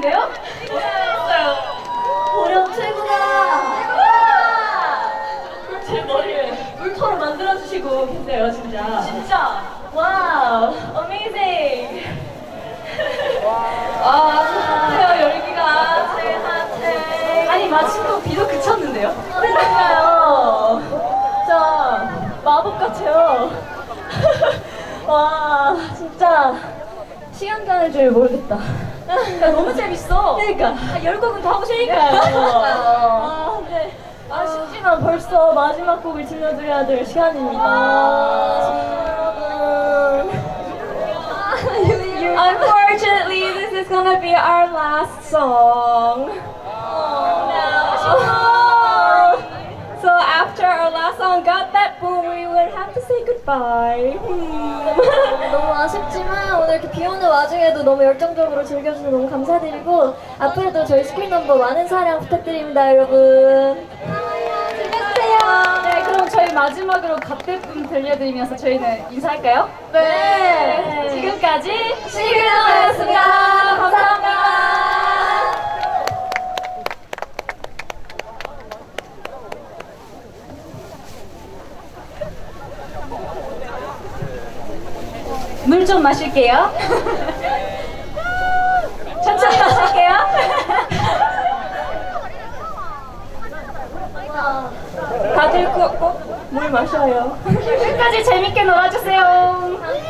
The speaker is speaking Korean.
좋은데요? 보령 최고다. 제 머리를 물토로 만들어주시고 계세요, 진짜. 진짜. 와우, 어메이징. 아, 핫해요, 열기가. 아니, 마침 또 비도 그쳤는데요? 그러니까요. 진짜 마법 같아요. 와, 진짜 시간 가는 줄 모르겠다. 야, 너무 재밌어. 그러니까. 아, 열 곡은 더 하고 싶으니까요. 아, 근데 아쉽지만 벌써 마지막 곡을 들려드려야 될 시간입니다. Unfortunately, this is gonna be our last song. So after our last song got that boom, we would have to say goodbye. 너무 아쉽지만 비 오는 와중에도 너무 열정적으로 즐겨주셔서 너무 감사드리고 앞으로도 저희 스크린 넘버 많은 사랑 부탁드립니다 여러분 즐겨주세요 네, 그럼 저희 마지막으로 갓대쁨 들려드리면서 저희는 인사할까요? 네. 지금까지 시그널이었습니다 감사합니다 물 좀 마실게요. 천천히 마실게요. 다들 꼭 물 마셔요. 끝까지 재밌게 놀아주세요. 네.